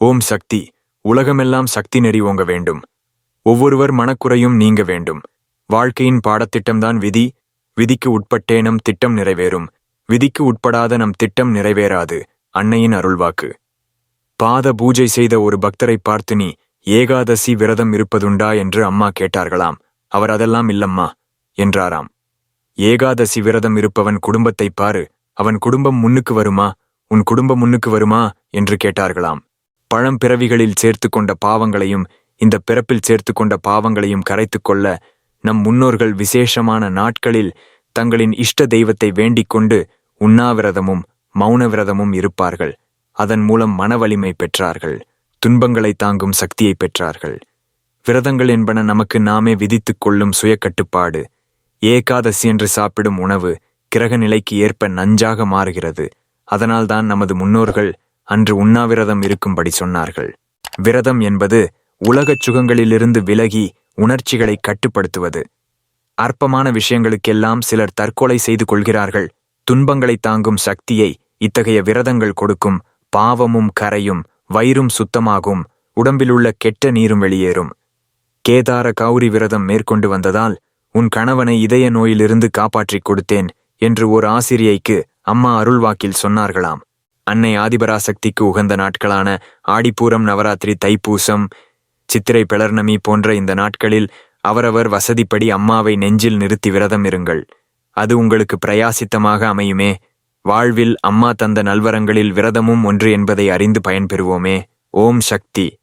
ஓம் சக்தி உலகமெல்லாம் சக்தி நெறி ஓங்க வேண்டும். ஒவ்வொருவர் மனக்குறையும் நீங்க வேண்டும். வாழ்க்கையின் பாடத்திட்டம்தான் விதி. விதிக்கு உட்பட்டே நம் திட்டம் நிறைவேறும். விதிக்கு உட்படாத நம் திட்டம் நிறைவேறாது. அன்னையின் அருள்வாக்கு. பாத பூஜை செய்த ஒரு பக்தரை பார்த்து நீ ஏகாதசி விரதம் இருப்பதுண்டா என்று அம்மா கேட்டார்களாம். அவர் அதெல்லாம் இல்லம்மா என்றாராம். ஏகாதசி விரதம் இருப்பவன் குடும்பத்தைப் பாரு. அவன் குடும்பம் முன்னுக்கு வருமா? உன் குடும்பம் முன்னுக்கு வருமா? என்று கேட்டார்களாம். பழம்பிறவிகளில் சேர்த்து கொண்ட பாவங்களையும் இந்த பிறப்பில் சேர்த்து கொண்ட பாவங்களையும் கரைத்துக்கொள்ள நம் முன்னோர்கள் விசேஷமான நாட்களில் தங்களின் இஷ்ட தெய்வத்தை வேண்டிக் கொண்டு உண்ணாவிரதமும் மௌன விரதமும் இருப்பார்கள். அதன் மூலம் மனவலிமை பெற்றார்கள். துன்பங்களை தாங்கும் சக்தியை பெற்றார்கள். விரதங்கள் என்பன நமக்கு நாமே விதித்துக் கொள்ளும் சுயக்கட்டுப்பாடு. ஏகாதசி என்று சாப்பிடும் உணவு கிரக நிலைக்கு ஏற்ப நஞ்சாக மாறுகிறது. அதனால்தான் நமது முன்னோர்கள் அன்று உண்ணாவிரதம் இருக்கும்படி சொன்னார்கள். விரதம் என்பது உலகச் சுகங்களிலிருந்து விலகி உணர்ச்சிகளை கட்டுப்படுத்துவது. அற்பமான விஷயங்களுக்கெல்லாம் சிலர் தற்கொலை செய்து கொள்கிறார்கள். துன்பங்களை தாங்கும் சக்தியை இத்தகைய விரதங்கள் கொடுக்கும் பாவமும் கரையும் வயிறும் சுத்தமாகும். உடம்பிலுள்ள கெட்ட நீரும் வெளியேறும். கேதார கௌரி விரதம் மேற்கொண்டு வந்ததால் உன் கணவனை இதய நோயிலிருந்து காப்பாற்றிக் கொடுத்தேன் என்று ஒரு ஆசிரியைக்கு அம்மா அருள்வாக்கில் சொன்னார்களாம். அன்னை ஆதிபராசக்திக்கு உகந்த நாட்களான ஆடிப்பூரம் நவராத்திரி தைப்பூசம் சித்திரை பிளர்ணமி போன்ற இந்த நாட்களில் அவரவர் வசதிப்படி அம்மாவை நெஞ்சில் நிறுத்தி விரதம் இருங்கள். அது உங்களுக்கு பிரயாசித்தமாக அமையுமே. வாழ்வில் அம்மா தந்த நல்வரங்களில் விரதமும் ஒன்று என்பதை அறிந்து பயன்பெறுவோமே. ஓம் சக்தி.